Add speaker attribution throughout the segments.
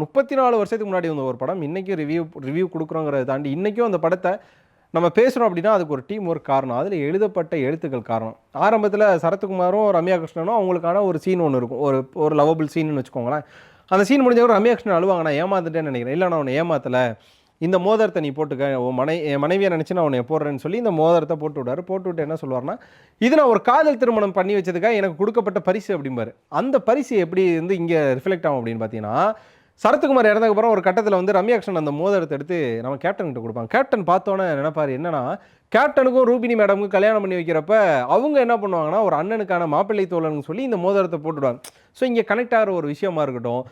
Speaker 1: முப்பத்தி நாலு வருஷத்துக்கு முன்னாடி வந்த ஒரு படம். இன்றைக்கும் ரிவ்யூ ரிவ்யூ கொடுக்குறோங்கிறத தாண்டி இன்றைக்கும் அந்த படத்தை நம்ம பேசுகிறோம் அப்படின்னா அதுக்கு ஒரு டீம் ஒர்க் காரணம். அதில் எழுதப்பட்ட எழுத்துக்கள் காரணம். ஆரம்பத்தில் சரத்குமாரும் ரம்யா கிருஷ்ணனும் அவங்களுக்கான ஒரு சீன் ஒன்று இருக்கும். ஒரு ஒரு லவபிள் சீன்னு வச்சுக்கோங்களேன். அந்த சீன் முடிஞ்சவரை ரம்யா கிருஷ்ணன் அழுவாங்க நான் ஏமாந்துட்டேன்னு நினைக்கிறேன். இல்லை நான் உன்னை ஏமாத்தலை. இந்த மோதிரத்தை நீ போட்டுக்க. உன் மனை என் மனைவியை நினச்சி நான் உன்னை போடுறேன்னு சொல்லி இந்த மோதிரத்தை போட்டு விட்டாரு போட்டு விட்டு என்ன சொல்லுவார்னா இது நான் ஒரு காதல் திருமணம் பண்ணி வச்சதுக்காக எனக்கு கொடுக்கப்பட்ட பரிசு அப்படிம்பாரு. அந்த பரிசு எப்படி வந்து இங்கே ரிஃப்ளெக்ட் ஆகும் அப்படின்னு பார்த்தீங்கன்னா சரத்குமார் இறந்ததுக்கப்புறம் ஒரு கட்டத்தில் வந்து ரம்யா கிருஷ்ணன் அந்த மோதிரத்தை எடுத்து நம்ம கேப்டன்கிட்ட கொடுப்பாங்க. கேப்டன் பார்த்தோன்னே நினைப்பார் என்னன்னா கேப்டனுக்கும் ரூபினி மேடமுக்கும் கல்யாணம் பண்ணி வைக்கிறப்ப அவங்க என்ன பண்ணுவாங்கன்னா ஒரு அண்ணனுக்கான மாப்பிள்ளை தோழனுக்கு சொல்லி இந்த மோதிரத்தை போட்டுடுவாங்க. ஸோ இங்கே கனெக்ட் ஆகிற ஒரு விஷயமா இருக்கட்டும்.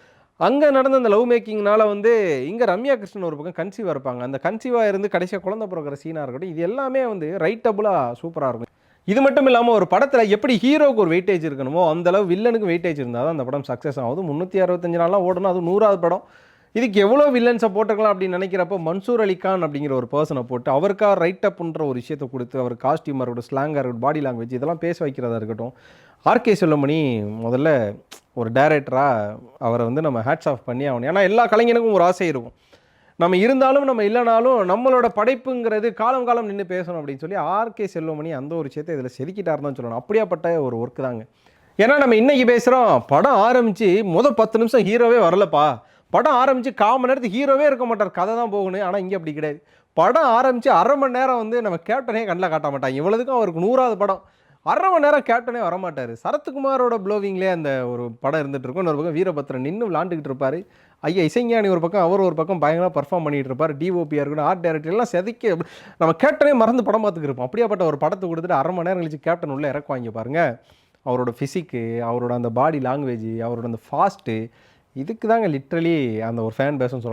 Speaker 1: அங்கே நடந்த அந்த லவ் மேக்கிங்னால வந்து இங்கே ரம்யா கிருஷ்ணன் ஒரு பக்கம் கன்சீவாக இருப்பாங்க. அந்த கன்சீவாக இருந்து கடைசியாக குழந்தை பிறக்கிற சீனாக இருக்கட்டும் இது எல்லாமே வந்து ரைட்டபுளாக சூப்பராக இருக்கும். இது மட்டும் இல்லாமல் ஒரு படத்தில் எப்படி ஹீரோக்கு ஒரு வெயிட்டேஜ் இருக்கணுமோ அந்த அளவு வில்லனுக்கு வெயிட்டேஜ் இருந்தால் தான் அந்த படம் சக்ஸஸ் ஆகுது. முந்நூற்றி அறுபத்தஞ்சு நாளாக ஓடணும் அது நூறாவது படம். இதுக்கு எவ்வளோ வில்லன்ஸை போட்டுக்கலாம் அப்படின்னு நினைக்கிறப்ப மன்சூர் அலி கான் அப்படிங்கிற ஒரு பர்சனை போட்டு அவருக்காக ரைட் அப்ன்ற ஒரு விஷயத்தை கொடுத்து அவர் காஸ்டியூமாக இருக்கட்டும் ஸ்லாங்காக இருக்கட்டும் பாடி லாங்குவேஜ் இதெல்லாம் பேச வைக்கிறதா இருக்கட்டும் ஆர்கே செல்லமணி முதல்ல ஒரு டைரக்டராக அவரை வந்து நம்ம ஹேட்ஸ் ஆஃப் பண்ணி ஆகணும். ஏன்னா எல்லா கலைஞனுக்கும் ஒரு ஆசை இருக்கும். நம்ம இருந்தாலும் நம்ம இல்லைனாலும் நம்மளோட படைப்புங்கிறது காலம் காலம் நின்று பேசணும் அப்படின்னு சொல்லி ஆர்கே செல்வமணி அந்த ஒரு விஷயத்தை இதில் செதுக்கிட்டார் தான் சொல்லணும். அப்படியாப்பட்ட ஒரு ஒர்க்கு தாங்க. ஏன்னா நம்ம இன்னைக்கு பேசுகிறோம் படம் ஆரம்பித்து முதல் பத்து நிமிஷம் ஹீரோவே வரலப்பா. படம் ஆரம்பித்து கால் மணி நேரத்துக்கு ஹீரோவே இருக்க மாட்டார். கதை தான் போகணும் ஆனால் இங்கே அப்படி கிடையாது. படம் ஆரம்பித்து அரை மணி நேரம் வந்து நம்ம கேப்டனே கண்ணில் காட்ட மாட்டாங்க இவ்வளோதுக்கும் அவருக்கு நூறாவது படம். அரை மணி நேரம் கேப்டனே வரமாட்டார். சரத்குமாரோட ப்ளோவிங்லேயே அந்த ஒரு படம் இருந்துட்டு இருக்கும். இன்னொரு பக்கம் வீரபத்ரன் நின்று விளாண்டுக்கிட்டு இருப்பார். ஐயா இசைஞானி ஒரு பக்கம் அவர் ஒரு பக்கம் பயங்கரமாக பர்ஃபார்ம் பண்ணிகிட்டு இருப்பார். டிஓபியாக இருக்கணும் ஆர்ட் டைரக்டர் எல்லாம் செதுக்கி நம்ம கேப்டனே மறந்து படம் பார்த்துக்கிருப்போம் அப்படியாப்பட்ட ஒரு படத்தை கொடுத்துட்டு அரை மணி நேரம் கழிச்சு கேப்டன் உள்ளே இறக்குவாங்க பாருங்க. அவரோட ஃபிசிக்கு அவரோட அந்த பாடி லாங்குவேஜ் அவரோட அந்த ஃபாஸ்ட்டு இதுக்கு தாங்க லிட்ரலி அந்த ஒரு ஃபேன் பேசுன்னு சொல்லலாம்.